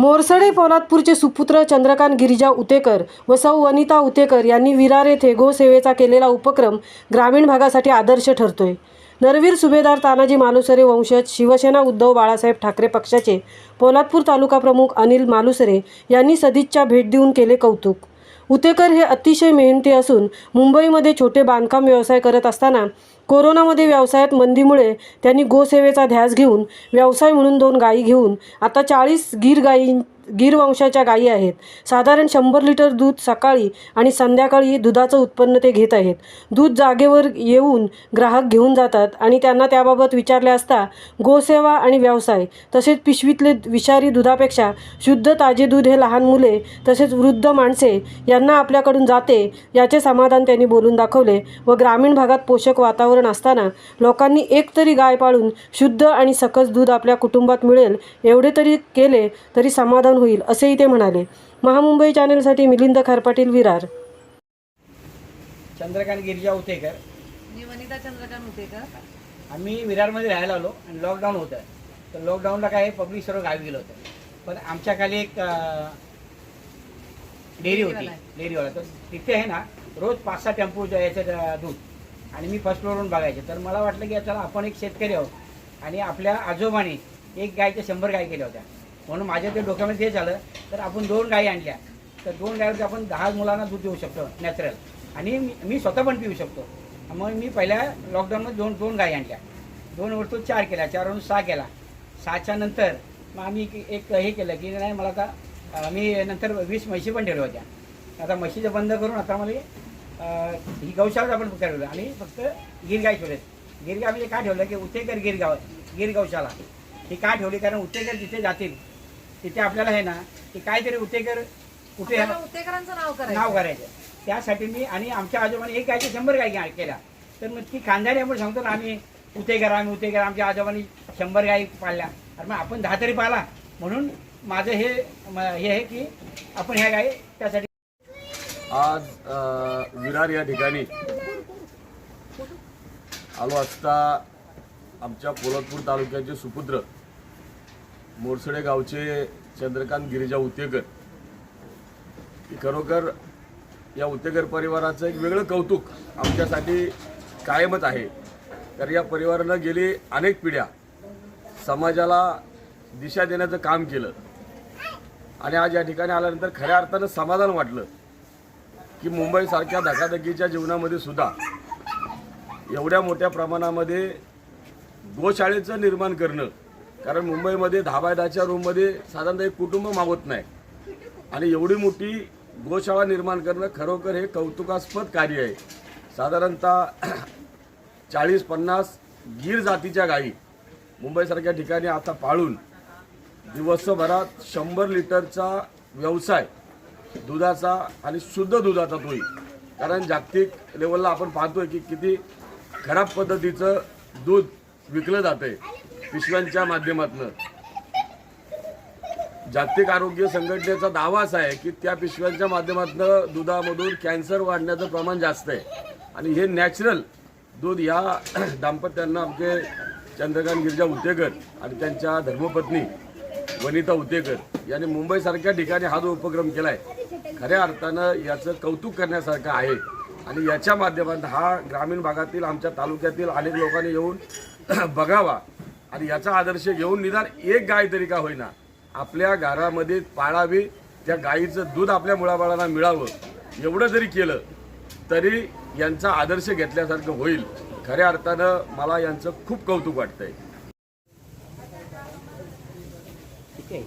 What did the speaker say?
मोरसडे पोलादपूरचे सुपुत्र चंद्रकांत गिरिजा उतेकर व सौ वनिता उतेकर यांनी विरार येथे गोसेवेचा केलेला उपक्रम ग्रामीण भागासाठी आदर्श ठरतोय. नरवीर सुभेदार तानाजी मालुसरे वंशज शिवसेना उद्धव बाळासाहेब ठाकरे पक्षाचे पोलादपूर तालुका प्रमुख अनिल मालुसरे यांनी सदिच्छा भेट देऊन केले कौतुक. उतेकर हे अतिशय मेहनती असून मुंबईमध्ये छोटे बांधकाम व्यवसाय करत असताना कोरोनामध्ये व्यवसायात मंदीमुळे त्यांनी गोसेवेचा ध्यास घेऊन व्यवसाय म्हणून दोन गायी घेऊन आता चाळीस गीर गायी गीर वंशाच्या गायी आहेत. साधारण शंभर लिटर दूध सकाळी आणि संध्याकाळी दुधाचं उत्पन्न ते घेत आहेत. दूध जागेवर येऊन ग्राहक घेऊन जातात आणि त्यांना त्याबाबत विचारले असता गोसेवा आणि व्यवसाय तसेच पिशवीतले विषारी दुधापेक्षा शुद्ध ताजे दूध हे लहान मुले तसेच वृद्ध माणसे यांना आपल्याकडून जाते याचे समाधान त्यांनी बोलून दाखवले व ग्रामीण भागात पोषक वातावरण असताना लोकांनी एक तरी गाय पाळून शुद्ध आणि सकस दूध आपल्या कुटुंबात मिळेल एवढे तरी केले तरी समाधान होईल असेही ते म्हणाले. महामुंबई चॅनेलसाठी मिलिंद खारपाटील विरार. चंद्रकांत गिरिजा उतेकर. मी वनिता चंद्रकांत मुतेकर आम्ही विरारमध्ये राहायला आलो आणि लॉकडाऊन होतं. तर लॉकडाऊनला काय पब्लिक सर्व गावी गेलं होतं. पण आमच्या खाली एक डेअरी होती. डेअरीवाला तर तिथे आहे ना रोज पाच सहा टेम्पो यायचं दूध. आणि मी फर्स्ट फ्लोअरवरून बघायचे. तर मला वाटलं की चला आपण एक शेतकरी आहोत. आणि आपल्या आजोबाने एक गायच्या शंभर गाय केल्या होत्या. म्हणून माझ्या ते डोक्यामध्ये हे झालं तर आपण दोन गायी आणल्या. तर दोन गायीवरती आपण दहा मुलांना दूध देऊ शकतो नॅचरल आणि मी मी स्वतः पण पिऊ शकतो. मग मी पहिल्या लॉकडाऊनमध्ये दोन दोन गायी आणल्या. दोन वरतून चार केल्या चारवरून सहा केला. सहाच्या नंतर मग आम्ही एक- हे केलं की नाही मला आता मी नंतर वीस म्हशी पण ठेवल्या होत्या. आता म्हशीचं बंद करून आता मला ही गौशाळा आपण ठेवलं आणि फक्त गिरगाय ठेवलेत. गिरगाव म्हणजे काय ठेवलं की उतेकर गिरगाव गिर गौशाला ही का ठेवली? कारण उतेकर जिथे जातील तिथे आपल्याला आहे ना की काहीतरी उतेकर कुठे आपल्याला उतेकरांचं नाव करायचं. नाव करायचं. त्यासाठी मी आणि आमच्या आजोबाने एक गायचे शंभर गाय घ्या- केल्या. तर मग ती खानदारी आपण सांगतो ना आम्ही उतेकर आम्ही उतेकर आमच्या आजोबांनी शंभर गायी पाळल्या. अरे मग आपण दहा तरी पाळा. म्हणून माझं हे म- हे आहे की आपण ह्या गायी त्यासाठी आज अ, विरार या ठिकाणी आलो असता आमच्या पोलादपूर तालुक्याचे सुपुत्र मोरसडे गावचे चंद्रकांत गिरिजा उतेकर की खरोखर या उतेकर परिवाराचं एक वेगळं कौतुक आमच्यासाठी कायमच आहे. तर या परिवारानं गेली अनेक पिढ्या. समाजाला दिशा देण्याचं काम केलं. आणि आज या ठिकाणी आल्यानंतर खऱ्या अर्थानं समाधान वाटलं. की मुंबईसारख्या धकाधकीच्या जीवनामध्ये सुद्धा एवढ्या मोठ्या प्रमाणामध्ये गोशाळेचं निर्माण करणं कारण मुंबईमध्ये दहा बाय दहाच्या रूममध्ये साधारणतः एक कुटुंब मागवत नाही. आणि एवढी मोठी गोशाळा निर्माण करणं खरोखर हे कौतुकास्पद कार्य आहे. साधारणतः चाळीस पन्नास गीर जातीच्या गायी मुंबईसारख्या ठिकाणी आता पाळून दिवसभरात शंभर लिटरचा व्यवसाय दुधाचा आणि शुद्ध दुधाचा तोही. कारण जागतिक लेवलला आपण पाहतोय की किती खराब पद्धतीचं दूध विकलं जातं आहे पिशव्यांच्या माध्यमातून. जागतिक आरोग्य संघटनेचा दावा असा आहे की त्या पिशव्यांच्या माध्यमातून दुधामधून कॅन्सर वाढण्याचं प्रमाण जास्त आहे. आणि हे नॅचरल दूध या दाम्पत्यांना आमचे चंद्रकांत गिरिजा उतेकर आणि त्यांच्या धर्मपत्नी वनिता उतेकर यांनी मुंबईसारख्या ठिकाणी हा जो उपक्रम केला आहे खऱ्या अर्थानं याचं कौतुक करण्यासारखं आहे. आणि याच्या माध्यमातून हा ग्रामीण भागातील आमच्या तालुक्यातील अनेक लोकांनी येऊन बघावा. आणि याचा आदर्श घेऊन निदान एक गाय तरी का होईना. आपल्या घरामध्ये पाळावी त्या गायीचं दूध आपल्या मुळाबाळांना मिळावं एवढं जरी केलं तरी यांचा आदर्श घेतल्यासारखं होईल. खऱ्या अर्थानं मला यांचं खूप कौतुक वाटतंय. ठीक आहे